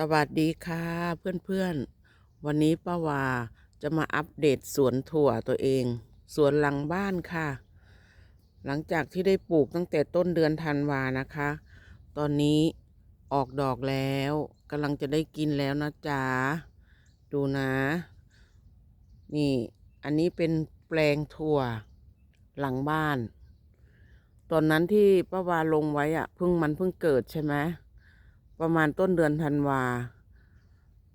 สวัสดีค่ะเพื่อนๆ วันนี้ป้าวาจะมาอัปเดตสวนถั่วตัวเอง สวนหลังบ้านค่ะ หลังจากที่ได้ปลูกตั้งแต่ต้นเดือนธันวานะคะ ตอนนี้ออกดอกแล้วกำลังจะได้กินแล้วนะจ๊ะดูนะ นี่ อันนี้เป็นแปลงถั่วหลังบ้าน ตอนนั้นที่ป้าวาลงไว้อะเพิ่งมันเพิ่งเกิดใช่ไหม ประมาณต้นเดือนธันวา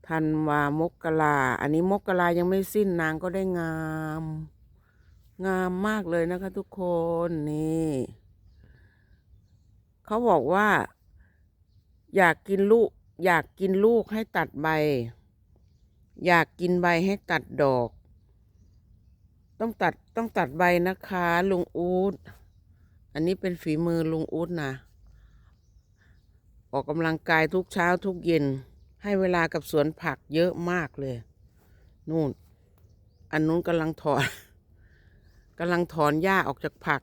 ธันวามกราอันนี้มกรายังไม่สิ้นนางก็ได้งาม งามมากเลยนะคะทุกคนนี่เขาบอกว่า อยากกินลูก อยากกินลูกให้ตัดใบ อยากกินใบให้ตัดดอก ต้องตัดต้องตัดใบนะคะ ลุงอูดอันนี้เป็นฝีมือลุงอูดนะ ออกกำลังกายทุกเช้าทุกเย็น ให้เวลากับสวนผักเยอะมากเลย นู่น อันนู้นกำลังถอนกำลังถอนหญ้าออกจากผัก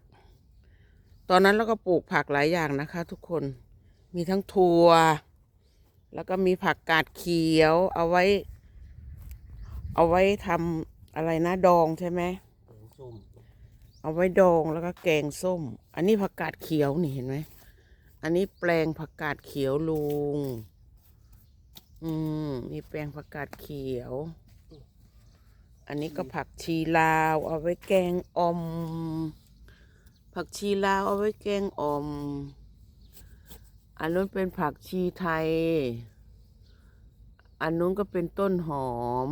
ตอนนั้นเราก็ปลูกผักหลายอย่างนะคะ ทุกคน มีทั้งถั่ว แล้วก็มีผักกาดเขียว เอาไว้ เอาไว้ทำอะไรนะดองใช่ไหมส้มเอาไว้ดองแล้วก็แกงส้ม อันนี้ผักกาดเขียวนี่เห็นไหม อันนี้แปลงผักกาดเขียวลุง อืมนี่แปลงผักกาดเขียว อันนี้ก็ผักชีลาว เอาไว้แกงอม ผักชีลาวเอาไว้แกงอม อันนู้นเป็นผักชีไทย อันนู้นก็เป็นต้นหอม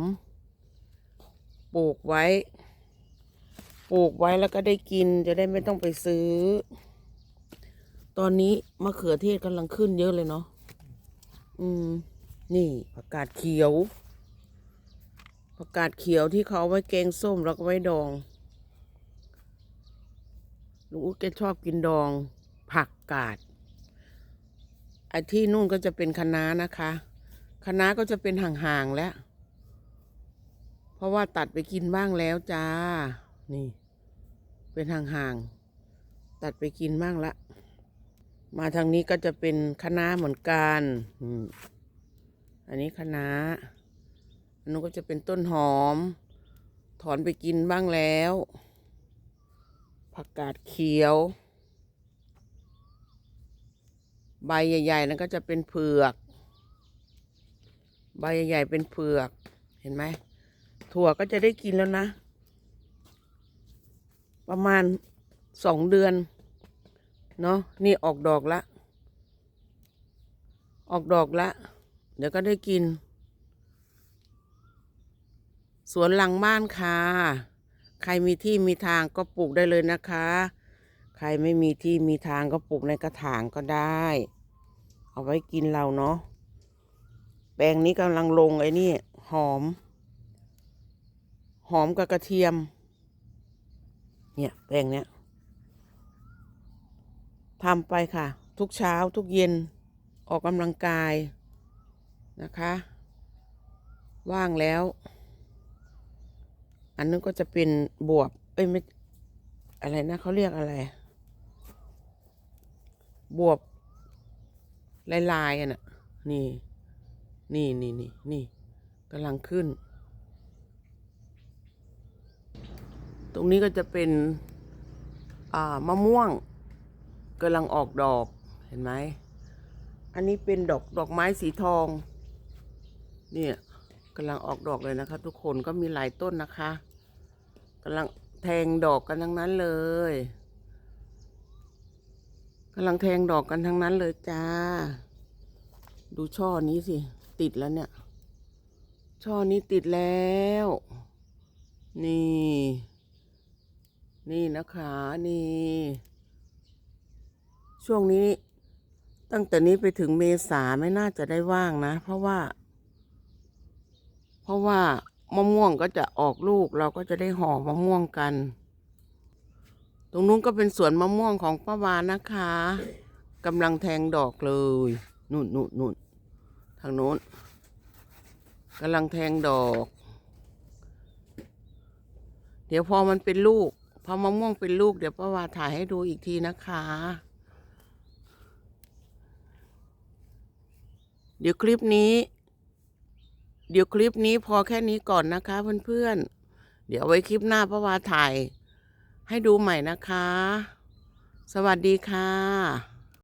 ปลูกไว้ ปลูกไว้แล้วก็ได้กินจะได้ไม่ต้องไปซื้อ ตอนนี้มะเขือเทศกำลังขึ้นเยอะเลยเนาะ อืม นี่ผักกาดเขียว ผักกาดเขียวที่เขาเอาไว้แกงส้มแล้วก็ไว้ดอง ลุงอุ๊ดแกชอบกินดอง ผักกาด ไอ้ที่นู่นก็จะเป็นคะน้านะคะ คะน้าก็จะเป็นห่างๆแล้ว เพราะว่าตัดไปกินบ้างแล้วจ้า นี่ เป็นห่างๆ ตัดไปกินบ้างละ มาทางนี้ก็จะเป็นคะน้าเหมือนกันอันนี้คะน้าอันนู้นก็จะเป็นต้นหอม ถอนไปกินบ้างแล้ว ผักกาดเขียว ใบใหญ่ๆนั่นก็จะเป็นเผือก ใบใหญ่ๆเป็นเผือก เห็นไหม ถั่วก็จะได้กินแล้วนะ ประมาณสองเดือน เนาะนี่ออกดอกละ ออกดอกละ เดี๋ยวก็ได้กิน สวนหลังบ้านค่ะ ใครมีที่มีทางก็ปลูกได้เลยนะคะ ใครไม่มีที่มีทางก็ปลูกในกระถางก็ได้ เอาไว้กินเราเนาะแปลงนี้กำลังลงไอ้นี่ หอม หอมกับกระเทียม เนี่ยแปลงเนี้ย ทำไปค่ะ ทุกเช้าทุกเย็นออกกำลังกายนะคะ ว่างแล้ว อันนึงก็จะเป็นบวบเอ้ยไม่อะไรนะเขาเรียกอะไร บวบลายลายๆอะนะนี่ นี่นี่นี่นี่กำลังขึ้น ตรงนี้ก็จะเป็นอ่ามะม่วง กำลังออกดอกเห็นไหม อันนี้เป็นดอกดอกไม้สีทอง เนี่ยกำลังออกดอกเลยนะคะ ทุกคนก็มีหลายต้นนะคะกำลังแทงดอกกันทั้งนั้นเลยกำลังแทงดอกกันทั้งนั้นเลยจ้า ดูช่อนี้สิ ติดแล้วเนี่ย ช่อนี้ติดแล้ว นี่ นี่นะคะ นี่ ช่วงนี้ ตั้งแต่นี้ไปถึงเมษาไม่น่าจะได้ว่างนะ เพราะว่า เพราะว่ามะม่วงก็จะออกลูกเราก็จะได้ห่อมะม่วงกัน ตรงนู้นก็เป็นสวนมะม่วงของป้าวานนะคะกำลังแทงดอกเลยนู่นนู่นนู่นทางโน้นกำลังแทงดอก เดี๋ยวพอมันเป็นลูกพอมะม่วงเป็นลูกเดี๋ยวป้าวาถ่ายให้ดูอีกทีนะคะ เดี๋ยวคลิปนี้ เดี๋ยวคลิปนี้พอแค่นี้ก่อนนะคะ เพื่อนๆ เดี๋ยวไว้คลิปหน้าพระวาถ่ายให้ดูใหม่นะคะ สวัสดีค่ะ